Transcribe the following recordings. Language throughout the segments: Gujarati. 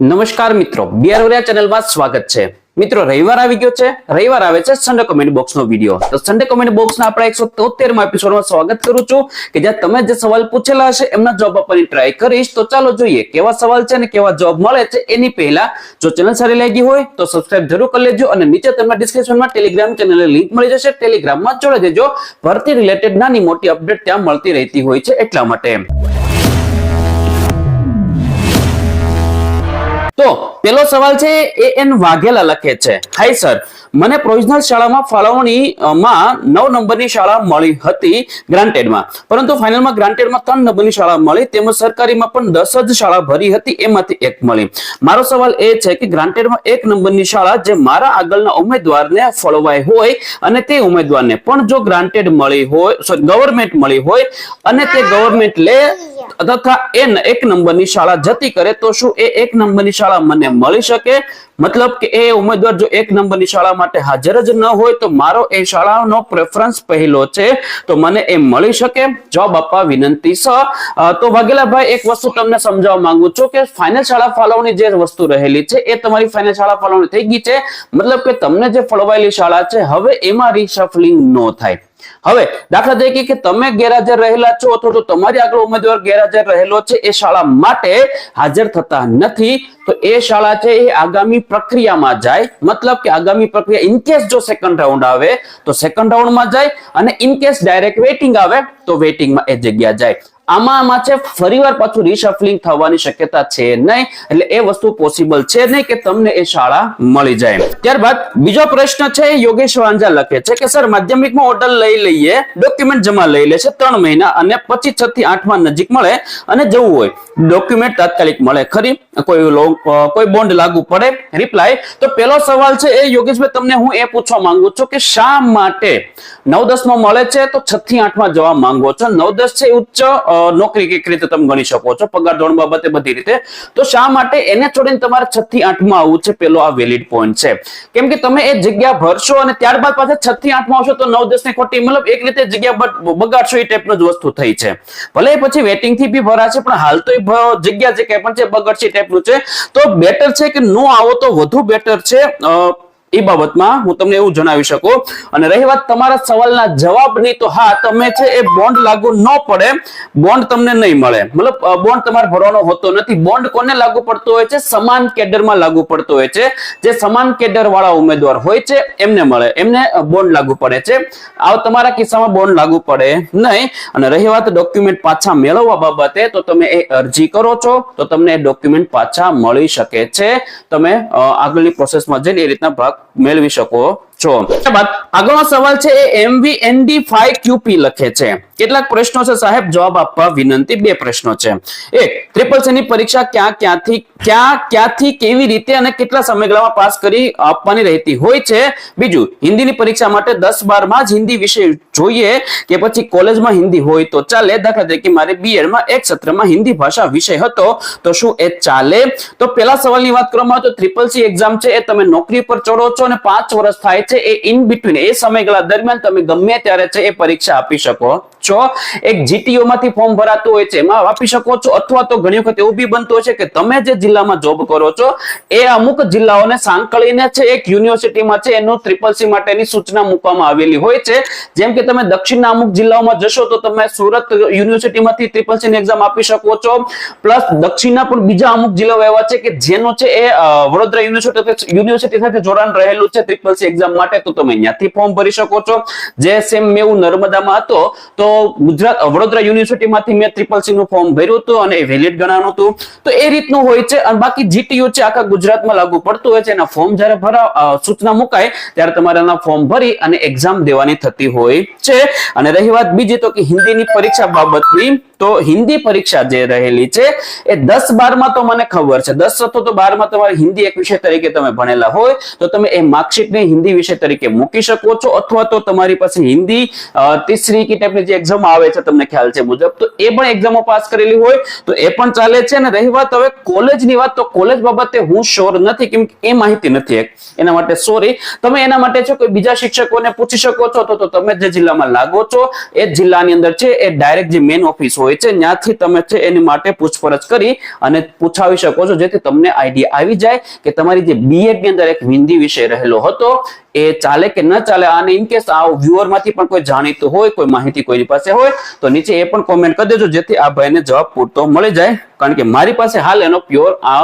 નમસ્કાર મિત્રો બિયારોરિયા ચેનલમાં સ્વાગત છે. મિત્રો, રવિવાર આવી ગયો છે. રવિવાર આવે છે સન્ડે કોમેન્ટ બોક્સ નો વીડિયો તો સન્ડે કોમેન્ટ બોક્સ ના આપણા એકસો તોતેરમાં એપિસોડમાં સ્વાગત કરું છું કે જ્યાં તમે જે સવાલ પૂછેલા હશે, એમના જવાબ આપવાની ટ્રાય કરીશ. તો ચાલો જોઈએ કેવા સવાલ છે અને કેવા જવાબ મળે છે. એની પહેલા, જો ચેનલ સારી લાગી હોય, તો સબસ્ક્રાઇબ જરૂર કરી લેજો અને નીચે તમને ડિસ્ક્રિપ્શનમાં ટેલિગ્રામ ચેનલની લિંક મળી જશે. ટેલિગ્રામમાં જોડાઈ દેજો ભરતી રિલેટેડ નાની મોટી અપડેટ ત્યાં મળતી રહેતી હોય છે એટલા માટે. પેલો સવાલ છે એ એન વાઘેલા લખે છે. હાય સર મને પ્રોવિઝનલ શાળામાં ફાળવણી અ, માં નવ નંબરની શાળા મળી હતી ગ્રાન્ટેડમાં પરંતુ ફાઇનલમાં ગ્રાન્ટેડમાં ત્રણ નંબરની શાળા મળી તેમજ સરકારીમાં પણ દસ જ શાળા ભરી હતી એમાંથી એક મળી. મારો સવાલ એ છે કે ગ્રાન્ટેડમાં એક નંબરની શાળા જે મારા આગળના ઉમેદવારને ફળવાય હોય અને તે ઉમેદવારને. પણ જો ગ્રાન્ટેડ મળી હોય સોરી ગવર્મેન્ટ મળી હોય અને તે ગવર્મેન્ટ લે તથા એન એક નંબરની શાળા જતી કરે તો શું એ એક નંબરની શાળા મને મળી શકે? મતલબ કે એ ઉમેદવાર જો એક નંબરની શાળા માટે હાજર જ ન હોય તો મારો એ શાળાનો પ્રેફરન્સ પહેલો છે. તો મને એ મળી શકે? જવાબ આપવા વિનંતી સ તો વાઘેલાભાઈ, એક વસ્તુ તમને સમજાવવા માંગુ છું કે ફાઇનલ શાળા ફાળવણી જે વસ્તુ રહેલી છે એ તમારી ફાઇનલ શાળા ફાળવણી થઈ ગઈ છે. મતલબ કે તમને જે ફળવાયેલી શાળા છે, હવે એમાં રિશફલિંગ ન થાય. હવે દાખલા તરીકે કે તમે ગેરહાજર રહેલા છો અથવા તો તમારી આગળ ઉમેદવાર ગેરહાજર રહેલો છે એ શાળા માટે હાજર થતા નથી તો એ શાળા છે એ આગામી પ્રક્રિયામાં જાય. મતલબ કે આગામી પ્રક્રિયા ઇનકેસ જો સેકન્ડ રાઉન્ડ આવે તો સેકન્ડ રાઉન્ડમાં જાય અને ઇનકેસ ડાયરેક્ટ વેટિંગ આવે તો વેટિંગમાં એ જગ્યા જાય. આમાં છે ફરીવાર પાછું રિશફલિંગ થવાની શક્યતા છે નહીં એટલે એ વસ્તુ પોસિબલ છે નહીં કે તમને એ શાળા મળી જાય. ત્યારબાદ બીજો પ્રશ્ન છે યોગેશ વાંજા લખે છે કે સર માધ્યમિકમાં ઓર્ડર લઈ લઈએ ડોક્યુમેન્ટ જમા લઈ લે છે ત્રણ મહિના અને પછી છ થી આઠમાં નજીક મળે અને જવું હોય. ડોક્યુમેન્ટ તાત્કાલિક મળે. ખરી? કોઈ લો- અ, કોઈ બોન્ડ લાગુ પડે? રિપ્લાય તો પેલો સવાલ છે એ, યોગેશભાઈ, તમને હું એ પૂછવા માંગુ છું કે શા માટે નવ દસમાં મળે છે? તો છ થી આઠમાં જવા માંગો છો. નવ દસ છે ઉચ્ચ નોકરી કંઈક રીતે તમે ગણી શકો છો? પગાર ધોરણ બાબતે બધી રીતે. તો શા માટે એને છોડીને તમારે છ થી આઠમાં આવવું છે? પેલો આ વેલિડ પોઈન્ટ છે. કેમ કે તમે એ જગ્યા ભરશો અને ત્યારબાદ પાછા છ થી આઠમાં આવશો તો નવ દસની ખોટી, મતલબ એક રીતે જગ્યા બગાડશો એ ટાઈપનું જ વસ્તુ થઈ છે. ભલે પછી વેટિંગથી બી ભરાશે, પણ હાલ તો એ જગ્યા જે કઈ પણ છે બગડશે ટાઈપનું છે. તો બેટર છે કે નો આવો તો વધુ બેટર છે? અ, એ બાબતમાં હું તમને એવું જણાવી શકું. અને રહી વાત તમારા સવાલના જવાબની, તો હા, તમે છે એ બોન્ડ લાગુ ન પડે બોન્ડ તમને નહીં મળે. મતલબ બોન્ડ તમારે ભરવાનો હોતો નથી. બોન્ડ કોને લાગુ પડતો હોય છે? સમાન કેડરમાં લાગુ પડતો હોય છે. જે સમાન કેડર વાળા ઉમેદવાર હોય છે, એમને મળે. એમને બોન્ડ લાગુ પડે છે. આ તમારા કિસ્સામાં બોન્ડ લાગુ પડે નહીં. અને રહી વાત ડોક્યુમેન્ટ પાછા મેળવવા બાબતે, તો તમે એ અરજી કરો છો, તો તમને એ ડોક્યુમેન્ટ પાછા મળી શકે છે. તમે આગળની પ્રોસેસમાં જઈને એ રીતના ભાગ મેળવી શકો છો. આગળનો સવાલ છે એ એમવી એનડી ફાઈવ ક્યુપી લખે છે. કેટલાક પ્રશ્નો છે સાહેબ? જવાબ આપવા વિનંતી. બે પ્રશ્નો છે. એક ટ્રિપલ સી ની પરીક્ષા ક્યાં ક્યાંથી ક્યાં ક્યાંથી કેવી રીતે અને કેટલા સમયગાળામાં પાસ કરી આપવાની રહેતી હોય છે? બીજું, હિન્દીની પરીક્ષા માટે દસ બારમાં જ હિન્દી વિષય જોઈએ કે પછી કોલેજમાં હિન્દી હોય તો ચાલે? દાખલા તરીકે મારે બીએડમાં એક સત્રમાં હિન્દી ભાષા વિષય હતો, તો શું એ ચાલે? તો પેલા સવાલની વાત કરવામાં આવે તો ટ્રિપલ સી એક્ઝામ છે, એ તમે નોકરી પર ચડો છો અને પાંચ વર્ષ થાય છે, એ ઇન બિટવીન એ સમયગાળા દરમિયાન તમે ગમે ત્યારે છે એ પરીક્ષા આપી શકો. છો? એક માંથી ફોર્મ ભરાતું હોય છે, એમાં આપી શકો છો? અથવા તો ઘણી વખત એવું બી બનતું હોય છે કે તમે જે જિલ્લામાં જોબ કરો છો, એ અમુક જિલ્લાઓને સાંકળીને છે, એક યુનિવર્સિટીમાં છે, એનું ટ્રિપલ સી માટેની સૂચના મૂકવામાં આવેલી હોય છે. જેમ કે તમે દક્ષિણના અમુક જિલ્લાઓમાં જશો, તો તમે સુરત યુનિવર્સિટીમાંથી ટ્રિપલ સી ની એક્ઝામ આપી શકો છો. પ્લસ દક્ષિણના પણ બીજા અમુક જિલ્લાઓ એવા છે કે જેનો છે એ વડોદરા યુનિવર્સિટી યુનિવર્સિટી સાથે જોડાણ રહેલું છે ટ્રિપલ સી એક્ઝામ માટે, તો તમે અહીંયાથી ફોર્મ ભરી શકો છો. જે સેમ મેં નર્મદામાં હતો, તો ગુજરાત વડોદરા યુનિવર્સિટીમાંથી મેં ટ્રિપલ સી નું ફોર્મ ભર્યું હતું અને એ વેલિડ ગણાનું હતું. તો એ રીતનું હોય છે અને બાકી જીટીયુ છે આખા ગુજરાતમાં લાગુ પડતું હોય છે. એના ફોર્મ જ્યારે ભરા સૂચના મુકાય ત્યારે તમારે એના ફોર્મ ભરી અને એક્ઝામ દેવાની થતી હોય છે. અને રહી વાત બીજી તો કે હિન્દીની પરીક્ષા બાબતની તો હિન્દી પરીક્ષા જે રહેલી છે, એ દસ બારમાં તો મને ખબર છે. દસ અથવા તો બારમાં તમારે હિન્દી એક વિષય તરીકે તમે ભણેલા હોય, તો તમે એ માર્કશીટને હિન્દી વિષય તરીકે મૂકી શકો છો, અથવા તો તમારી પાસે હિન્દી તીસરી કે ટાઈપની જે એક્ઝામ આવે છે તમને ખ્યાલ છે મુજબ, તો એ પણ એક્ઝામો પાસ કરેલી હોય, તો એ પણ ચાલે છે. અને રહી વાત હવે કોલેજની વાત, તો કોલેજ બાબતે હું શ્યોર નથી, કેમ કે એ માહિતી નથી એના માટે સોરી તમે એના માટે છે કોઈ બીજા શિક્ષકોને પૂછી શકો છો, તો તમે જે જિલ્લામાં લાગો છો, એ જિલ્લાની અંદર છે, એ ડાયરેક્ટ જે મેન ઓફિસ હોય છે ત્યાંથી તમે છે એની માટે પૂછપરછ કરી અને પૂછાવી શકો છો, જેથી તમને આઈડિયા આવી જાય કે તમારી જે બીએડની અંદર એક હિન્દી વિષય રહેલો હતો એ ચાલે કે ન ચાલે અને ઇન કેસ આ વ્યુઅરમાંથી પણ કોઈ જાણીતું હોય, કોઈ માહિતી કોઈની પાસે હોય, તો નીચે એ પણ કોમેન્ટ કરી દેજો, જેથી આ ભાઈને જવાબ પૂરતો મળી જાય. કારણ કે મારી પાસે હાલ એનો પ્યોર આ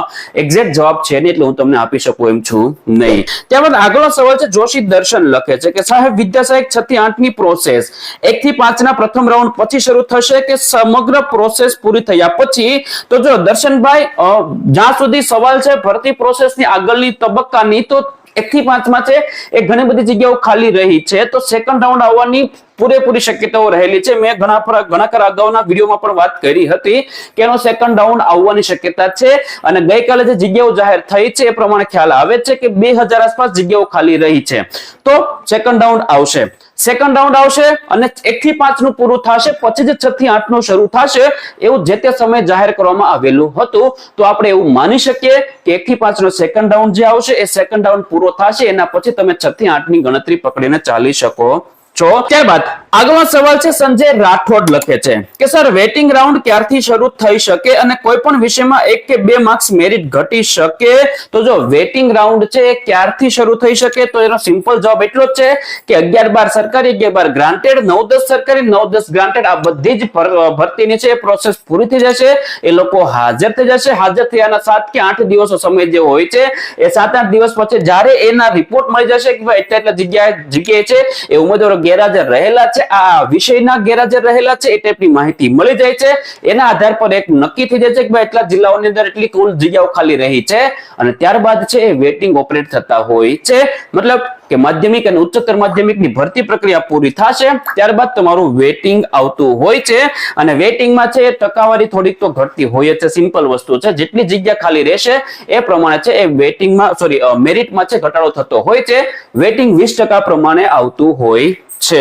એક્ઝેક્ટ જવાબ છે નહીં, એટલે હું તમને આપી શકું એમ છું નહીં. ત્યારબાદ આગળનો સવાલ છે, જોશી દર્શન લખે છે કે, સાહેબ વિદ્યાસહાયક છ થી આઠની પ્રોસેસ એક થી પાંચ ના પ્રથમ રાઉન્ડ પછી શરૂ થશે કે સમગ્ર પ્રોસેસ પૂરી થયા પછી? તો જો દર્શનભાઈ જ્યાં સુધી સવાલ છે, ભરતી પ્રોસેસની આગળની તબક્કાની, તો એક થી પાંચમાં છે. એ ઘણી બધી જગ્યાઓ ખાલી રહી છે. તો સેકન્ડ રાઉન્ડ આવવાની પૂરેપૂરી શક્યતાઓ રહેલી છે. મેં ઘણા પર- ઘણા ખરા અગાઉના વિડીયોમાં પણ વાત કરી હતી કે એનો સેકન્ડ રાઉન્ડ આવવાની શક્યતા છે અને ગઈકાલે જે જગ્યાઓ જાહેર થઈ છે એ પ્રમાણે ખ્યાલ આવે છે કે બે આસપાસ જગ્યાઓ ખાલી રહી છે. તો સેકન્ડ રાઉન્ડ આવશે. સેકન્ડ રાઉન્ડ આવશે અને એક થી પાંચનું પૂરું થશે. પછી જે છ થી આઠનું શરૂ થશે એવું જે તે સમયે જાહેર કરવામાં આવેલું હતું. તો આપણે એવું માની શકીએ કે એક થી પાંચ નો સેકન્ડ રાઉન્ડ જે આવશે એ સેકન્ડ રાઉન્ડ પૂરો થશે. એના પછી તમે છ થી આઠની ગણતરી પકડીને ચાલી શકો. છો? ત્યારબાદ આગળનો સવાલ છે, સંજય રાઠોડ લખે છે કે, સર, વેટિંગ રાઉન્ડ ક્યારથી શરૂ થઈ શકે અને કોઈ પણ વિષયમાં એક કે બે માર્ક્સ મેરિટ ઘટી શકે? તો જો વેટિંગ રાઉન્ડ છે, એ ક્યારથી શરૂ થઈ શકે? તો એનો સિમ્પલ જવાબ એટલો જ છે કે, અગિયાર બાર સરકારી, અગિયાર બાર ગ્રાન્ટેડ નવ દસ સરકારી, નવ દસ ગ્રાન્ટેડ આ બધી જ ભર- ભરતીની છે પ્રોસેસ પૂરી થઈ જશે. એ લોકો હાજર થઈ જશે. હાજર થયાના સાત કે આઠ દિવસો સમય જે હોય છે. એ સાત આઠ દિવસ પછી જ્યારે એના રિપોર્ટ મળી જશે કે, ભાઈ એટલા એટલા જગ્યાએ જગ્યાએ છે, એ ઉમેદવારો ગેરહાજર રહેલા છે, આ વિષયના ગેરહાજર રહેલા છે, એ ટાઈપની માહિતી મળી જાય છે. એના આધાર પર એક નક્કી થઈ જાય છે કે એટલા જિલ્લાઓની અંદર એટલી કુલ જગ્યાઓ ખાલી રહી છે અને ત્યારબાદ છે એ વેટિંગ ઓપરેટ થતા હોય છે. મતલબ કે માધ્યમિક અને ઉચ્ચતર માધ્યમિકની ભરતી પ્રક્રિયા પૂરી થશે, ત્યારબાદ તમારું વેટિંગ આવતું હોય છે અને વેટિંગમાં છે એ ટકાવારી થોડીક તો ઘટતી હોય છે, સિમ્પલ વસ્તુ છે. જેટલી જગ્યા ખાલી રહેશે એ પ્રમાણે છે એ વેટિંગમાં સોરી મેરિટમાં છે ઘટાડો થતો હોય છે. વેટિંગ વીસ પ્રમાણે આવતું હોય છે.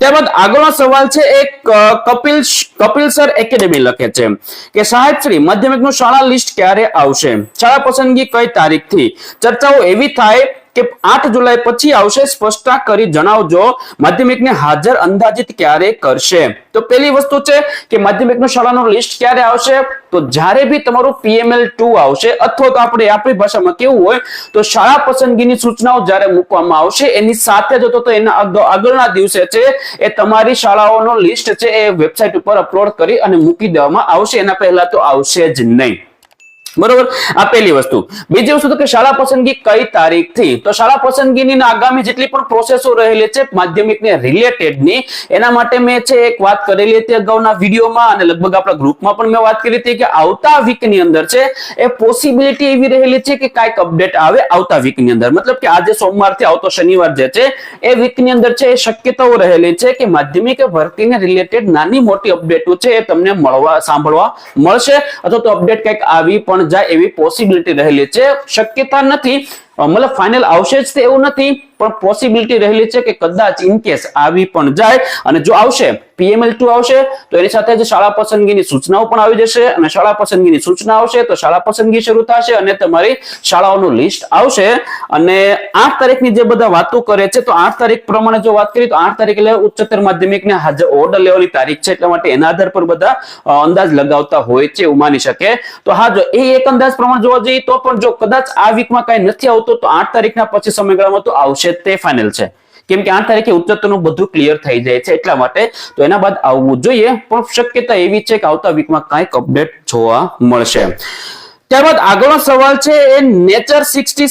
ત્યારબાદ આગળનો સવાલ છે, એક કપિલ કપિલ સર એકેડેમી લખે છે કે, સાહેબ, શ્રી, માધ્યમિકનું શાળા લિસ્ટ ક્યારે આવશે? શાળા પસંદગી કઈ તારીખથી? ચર્ચાઓ એવી થાય કે આઠ જુલાઈ પછી આવશે, સ્પષ્ટતા કરી જણાવજો. માધ્યમિકને હાજર અંદાજિત ક્યારે કરશે? તો પહેલી વસ્તુ છે કે માધ્યમિકનું શાળાનું લિસ્ટ ક્યારે આવશે? તો જ્યારે બી તમારું પીએમએલ ટુ આવશે, અથવા તો આપણે આપણી ભાષામાં કેવું હોય, તો શાળા પસંદગીની સૂચનાઓ જ્યારે મૂકવામાં આવશે, એની સાથે જ તો એના આગળના દિવસે છે, એ તમારી શાળાઓનો લિસ્ટ છે, એ વેબસાઇટ ઉપર અપલોડ કરી અને મૂકી દેવામાં આવશે. એના પહેલા તો આવશે જ નહીં. બરોબર? આ પહેલી વસ્તુ. બીજી વસ્તુ કે શાળા પસંદગી કઈ તારીખથી? તો શાળા પસંદગીની આગામી જેટલી પણ પ્રોસેસો રહેલી છે માધ્યમિકને રિલેટેડની એના માટે મેં છે એક વાત કરેલી હતી અગાઉના વિડીયોમાં અને લગભગ આપણા ગ્રુપમાં પણ મેં વાત કરી હતી કે આવતા વીકની અંદર છે, એ પોસિબિલિટી એવી રહેલી છે કે કાંઈક અપડેટ આવે આવતા વીકની અંદર. મતલબ કે આજે સોમવારથી આવતો શનિવાર જે છે, એ વીકની અંદર છે, એ શક્યતાઓ રહેલી છે કે માધ્યમિક ભરતીને રિલેટેડ નાની મોટી અપડેટો છે એ તમને મળવા, સાંભળવા મળશે. અથવા તો અપડેટ કંઈક આવી પણ જાય એવી પોસિબિલિટી રહેલી છે. શક્યતા નથી. મતલબ ફાઇનલ આવશે જ તે એવું નથી, પણ પોસિબિલિટી રહેલી છે કે કદાચ ઇન આવી પણ જાય. અને જો આવશે પીએમએલ ટુ આવશે, તો એની સાથે જ શાળા પસંદગીની સૂચનાઓ પણ આવી જશે. અને શાળા પસંદગીની સૂચના આવશે, તો શાળા પસંદગી શરૂ થશે અને તમારી શાળાઓનું લિસ્ટ આવશે. અને આઠ તારીખની જે બધા વાતો કરે છે, તો આઠ તારીખ પ્રમાણે જો વાત કરીએ, તો આઠ તારીખ એટલે ઉચ્ચતર માધ્યમિકને હાજર ઓર્ડર લેવાની તારીખ છે, એટલા માટે એના આધાર પર બધા અંદાજ લગાવતા હોય છે, એવું માની શકે. તો હા, જો એ એક અંદાજ પ્રમાણે જોવા જઈએ, તો પણ જો કદાચ આ વીકમાં કઈ નથી આવતું તો આઠ તારીખના પછી સમયગાળામાં તો આવશે તે ફાઇનલ છે. કેમ કે આઠ તારીખે ઉચ્ચતરનું બધું ક્લિયર થઈ જાય છે એટલા માટે તો એના બાદ આવવું જોઈએ, પણ શક્યતા એવી છે કે આવતા વીકમાં કાંઈક અપડેટ જોવા મળશે. ત્યારબાદ આગળનો સવાલ છે, એ નેચર સિક્સટી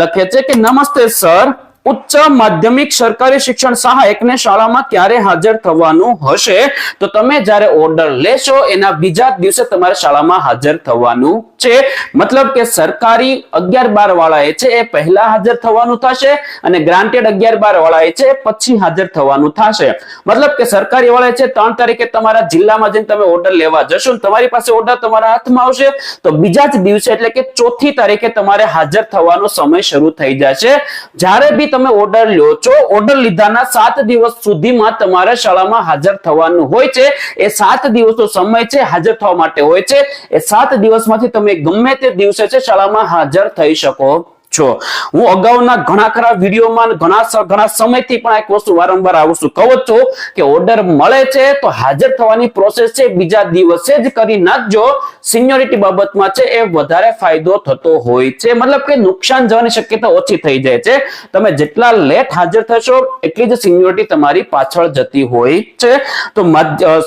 લખે છે કે નમસ્તે સર ઉચ્ચ માધ્યમિક સરકારી શિક્ષણ સહાયકને શાળામાં ક્યારે હાજર થવાનું હશે? તો તમે જ્યારે ઓર્ડર લેશો, એના બીજા દિવસે તમારે શાળામાં હાજર થવાનું છે. મતલબ કે સરકારી અગિયાર બાર વાળાએ છે, એ પહેલા હાજર થવાનું થશે અને ગ્રાન્ટેડ અગિયાર બાર વાળાએ છે, એ પછી હાજર થવાનું થશે. મતલબ કે સરકારી વાળા છે, ત્રણ તારીખે તમારા જિલ્લામાં જઈને તમે ઓર્ડર લેવા જશો તમારી પાસે ઓર્ડર તમારા હાથમાં આવશે, તો બીજા જ દિવસે એટલે કે ચોથી તારીખે તમારે હાજર થવાનો સમય શરૂ થઈ જશે. જ્યારે બી તમે ઓર્ડર લ્યો છો ઓર્ડર લીધાના સાત દિવસ સુધીમાં તમારે શાળામાં હાજર થવાનું હોય છે. એ સાત દિવસનો સમય છે, હાજર થવા માટે હોય છે. એ સાત દિવસમાંથી તમે ગમે તે દિવસે છે, શાળામાં હાજર થઈ શકો. છો. હું અગાઉના ઘણા ખરા વિડીયોમાં ઘણા ઘણા સમયથી પણ એક વસ્તુ વારંવાર આવું છું. કહું છું કે ઓર્ડર મળે છે તો હાજર થવાની પ્રોસેસ છે. બીજા દિવસે જ કરી નાખજો. સિનિયોરિટી બાબતમાં છે એ વધારે ફાયદો થતો હોય છે. મતલબ કે નુકસાન જવાની શક્યતા ઓછી થઈ જાય છે. તમે જેટલા લેટ હાજર થશો એટલી જ સિનિયોરિટી તમારી પાછળ જતી હોય છે. તો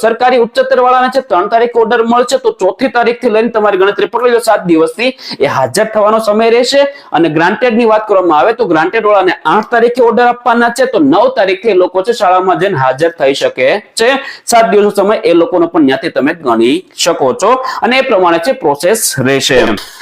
સરકારી ઉચ્ચતર વાળાને છે ત્રણ તારીખ ઓર્ડર મળશે તો ચોથી તારીખથી લઈને તમારી ગણતરી પકડી લો. સાત દિવસથી એ હાજર થવાનો સમય રહેશે અને ગ્રાન્ટેડની વાત કરવામાં આવે તો ગ્રાન્ટેડ વાળાને આઠ તારીખે ઓર્ડર આપવાના છે, તો નવ તારીખે લોકો છે શાળામાં જઈને હાજર થઈ શકે છે. સાત દિવસનો સમય એ લોકોનો પણ ત્યાંથી તમે ગણી શકો છો અને એ પ્રમાણે છે પ્રોસેસ રહેશે.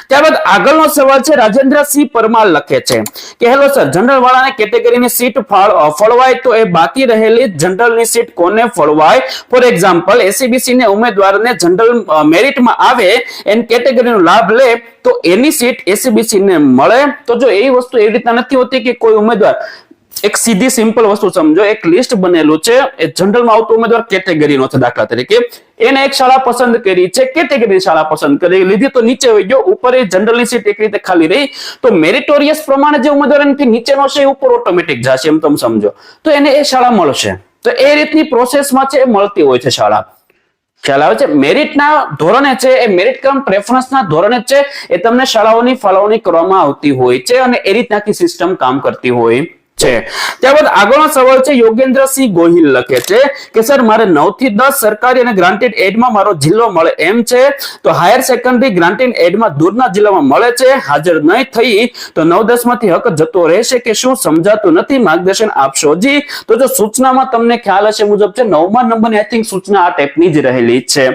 ત્યારબાદ આગળનો સવાલ છે, રાજેન્દ્રસિંહ પરમાર લખે છે કે હેલો સર જનરલ વાળાને કેટેગરીની સીટ ફળવાય તો એ બાકી રહેલી જનરલની સીટ કોને ફળવાય? ફોર એક્ઝામ્પલ એસીબીસી ને ઉમેદવારને જનરલ મેરિટમાં આવે, એન કેટેગરીનો લાભ લે તો એની સીટ એસીબીસી ને મળે તો જો એવી વસ્તુ એવી રીતના નથી હોતી કે કોઈ ઉમેદવાર એક સીધી સિમ્પલ વસ્તુ સમજો, એક લિસ્ટ બનેલું છે, એ જનરલમાં આવતો ઉમેદવાર કેટેગરીનો છે દાખલા તરીકે. એને એક શાળા પસંદ કરી છે કેટેગરી શાળા પસંદ કરી લીધી તો નીચે હોય ગયો, ઉપર એ જનરલની સીટ એક રીતે ખાલી રહી, તો મેરિટોરિયસ પ્રમાણે જે ઉમેદવાર એનાથી નીચેનો છે એ ઉપર ઓટોમેટિક જશે, એમ તમે સમજો. તો એને એ શાળા મળશે. તો એ રીતની પ્રોસેસમાં છે, એ મળતી હોય છે શાળા. મેરિટના ધોરણે છે, એ મેરિટ ક્રમ પ્રેફરન્સના ધોરણે છે, એ તમને શાળાઓની ફાળવણી કરવામાં આવતી હોય છે અને એ રીતના સિસ્ટમ કામ કરતી હોય. છે. ત્યારબાદ આગળનો સવાલ છે, યોગેન્દ્રસિંહ ગોહિલ લખે છે કે, સર, મારે નવથી દસ સરકારી અને ગ્રાન્ટેડ એડમાં મારો જિલ્લો મળે એમ છે? તો હાયર સેકન્ડરી ગ્રાન્ટેડ એડમાં દૂરના જિલ્લામાં મળે છે? હાજર નહીં થઈ, તો નવ દસમાંથી હક જતો રહેશે કે શું? સમજાતું નથી. માર્ગદર્શન આપશો જી. તો જો સૂચનામાં તમને ખ્યાલ હશે મુજબ છે, નવમા નંબરની આઈ થિંક સૂચના આ ટાઈપની જ રહેલી છે.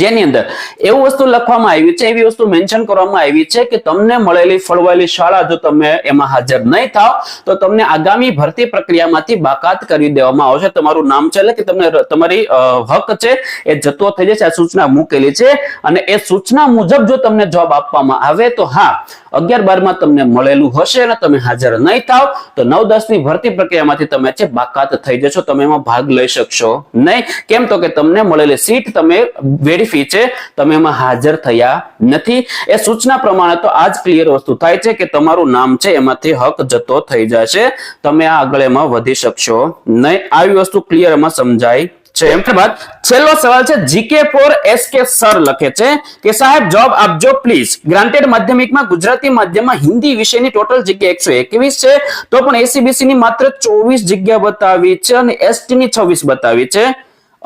જેની અંદર એવું વસ્તુ લખવામાં આવી છે, એવી વસ્તુ મેન્શન કરવામાં આવી છે કે તમને મળેલી ફળવાયેલી શાળા જો તમે એમાં હાજર નહીં થાવ, તો તમને આગામી ભરતી પ્રક્રિયામાંથી બાકાત કરી દેવામાં આવશે. તમારું નામ છે કે તમને તમારી હક છે, એ જતો થઈ જશે, આ સૂચના મૂકેલી છે. અને એ સૂચના મુજબ જો તમને જોબ આપવામાં આવે તો હા અગિયાર બારમાં તમને મળેલું હશે અને તમે હાજર નહીં થાવ, તો નવ દસની ભરતી પ્રક્રિયામાંથી તમે છે બાકાત થઈ જશો, તમે એમાં ભાગ લઈ શકશો નહીં. કેમ તો કે તમને મળેલી સીટ તમે વેરીફી છે, તમે એમાં હાજર થયા નથી. એ સૂચના પ્રમાણે તો આ જ ક્લિયર વસ્તુ થાય છે કે તમારું નામ છે, એમાંથી હક જતો થઈ જશે. તમે આ આગળ એમાં વધી શકશો નહીં. આવી વસ્તુ ક્લિયર એમાં સમજાય છે. ત્યારબાદ છેલ્લો સવાલ છે GK four S K sir લખે છે કે, સાહેબ જોબ આપજો પ્લીઝ ગ્રાન્ટેડ માધ્યમિકમાં ગુજરાતી માધ્યમમાં હિન્દી વિષયની ટોટલ જગ્યા એકસો એકવીસ છે, તો પણ એસીબીસી ની માત્ર ચોવીસ જગ્યા બતાવી છે અને એસટી ની છવ્વીસ બતાવી છે.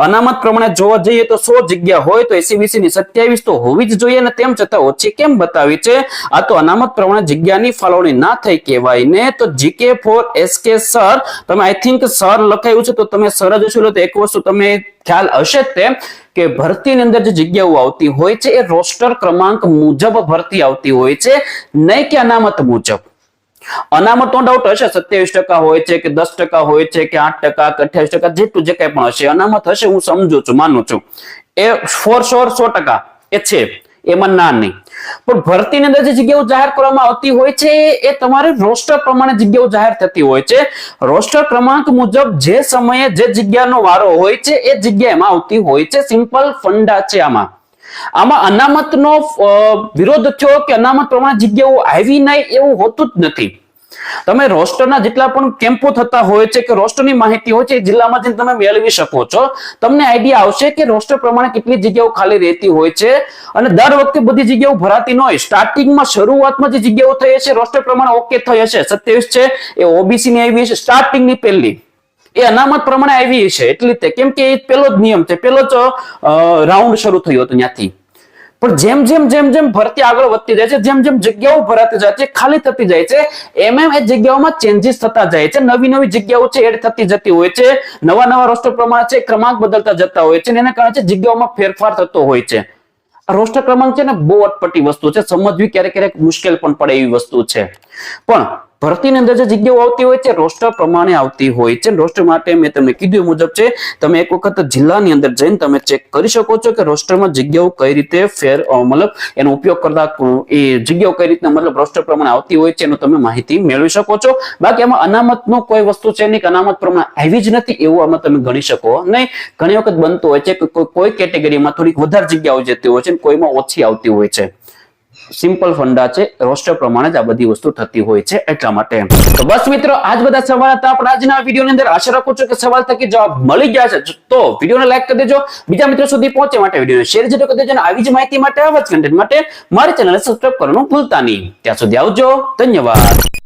અનામત પ્રમાણે જોવા જઈએ તો સો જગ્યા હોય તો એસીબીસી ની સત્યાવીસ તો હોવી જ જોઈએ અને તેમ છતાં ઓછી કેમ બતાવી છે? આ તો અનામત પ્રમાણે જગ્યાની ફાળવણી ના થઈ કહેવાય ને. તો જીકે ફોર એસકે સર તમે આઈ થિંક સર લખાયું છે તો તમે સર જ છો તો એક વસ્તુ તમે ખ્યાલ હશે જ તે કે ભરતીની અંદર જે જગ્યાઓ આવતી હોય છે એ રોસ્ટર ક્રમાંક મુજબ ભરતી આવતી હોય છે. નહીં કે અનામત મુજબ. અનામત નો ડાઉટ હશે, સત્યાવીસ ટકા હોય છે કે દસ ટકા હોય છે કે આઠ ટકા કે અઠ્યાવીસ ટકા જેટલું જે કઈ પણ હશે, અનામત હશે, હું સમજુ છું, માનું છું. એ ફોર શોર સો એ છે, એમાં ના નહીં. પણ ભરતીની અંદર જે જગ્યાઓ જાહેર કરવામાં આવતી હોય છે, એ તમારે રોસ્ટર પ્રમાણે જગ્યાઓ જાહેર થતી હોય છે. રોસ્ટર ક્રમાંક મુજબ જે સમયે જે જગ્યાનો વારો હોય છે, એ જગ્યા એમાં આવતી હોય છે. સિમ્પલ ફંડા છે આમાં. આમાં અનામતનો વિરોધ થયો કે અનામત પ્રમાણે જગ્યાઓ આવી નહીં એવું હોતું જ નથી. તમે રોસ્ટરના જેટલા પણ કેમ્પો થતા હોય છે કે રોસ્ટરની માહિતી હોય છે, એ જિલ્લામાં જઈને તમે મેળવી શકો છો. તમને આઈડિયા આવશે કે રોસ્ટર પ્રમાણે કેટલી જગ્યાઓ ખાલી રહેતી હોય છે અને દર વખતે બધી જગ્યાઓ ભરાતી ન હોય. સ્ટાર્ટિંગમાં શરૂઆતમાં જે જગ્યાઓ થઈ હશે, રોસ્ટર પ્રમાણે ઓકે થઈ હશે. સત્યાવીસ છે, એ ઓબીસી ની આવી હશે. સ્ટાર્ટિંગની પહેલી, એ અનામત પ્રમાણે આવી છે એટલી કેમ કે એ પેલો જ નિયમ છે. પેલો જ રાઉન્ડ શરૂ થયો હતો ત્યાંથી. પણ જેમ જેમ જેમ જેમ ભરતી આગળ વધતી જાય છે, જેમ જેમ જગ્યાઓ ભરાતી જાય છે, ખાલી થતી જાય છે, એમ એમ એ જગ્યાઓમાં ચેન્જીસ થતા જાય છે. નવી નવી જગ્યાઓ છે એડ થતી જતી હોય છે. નવા નવા રોસ્ટર પ્રમાણે છે, ક્રમાંક બદલતા જતા હોય છે એના કારણે જગ્યાઓમાં ફેરફાર થતો હોય છે. રોસ્ટર ક્રમાંક છે ને બહુ અટપટી વસ્તુ છે. સમજવી ક્યારેક ક્યારેક મુશ્કેલ પણ પડે એવી વસ્તુ છે. પણ ભરતીની અંદર જે જગ્યાઓ આવતી હોય છે, રોસ્ટર પ્રમાણે આવતી હોય છે. રોસ્ટર માટે મેં તમને કીધું મુજબ છે, તમે એક વખત જિલ્લાની અંદર જઈને તમે ચેક કરી શકો છો કે રોસ્ટરમાં જગ્યાઓ કઈ રીતે ફેર મતલબ એનો ઉપયોગ કરતા એ જગ્યાઓ કઈ રીતના મતલબ રોસ્ટર પ્રમાણે આવતી હોય છે, એનો તમે માહિતી મેળવી શકો છો. બાકી એમાં અનામતનો કોઈ વસ્તુ છે નહીં અનામત પ્રમાણે આવી જ નથી એવું આમાં તમે ગણી શકો. નહીં, ઘણી વખત બનતું હોય છે કે કોઈ કેટેગરીમાં થોડીક વધારે જગ્યાઓ જતી હોય છે કોઈમાં ઓછી આવતી હોય છે. સિમ્પલ ફંડા છે, રોસ્ટર પ્રમાણે જ આ બધી વસ્તુ થતી હોય છે એટલા માટે. તો બસ મિત્રો, આજ બધા સવાલ હતા. આપણા આજના વિડીયોની અંદર આશા રાખું છું કે સવાલ થકી જવાબ મળી ગયા છે. તો વિડીયોને લાઈક કરી દેજો. બીજા મિત્રો સુધી પહોંચે માટે વિડીયોને શેર જરૂર કરી દેજો અને આવી જ માહિતી માટે આવા જ કન્ટેન્ટ માટે મારી ચેનલને સબસ્ક્રાઇબ કરવાનું ભૂલતા નહીં. ત્યાં સુધી આવજો. ધન્યવાદ.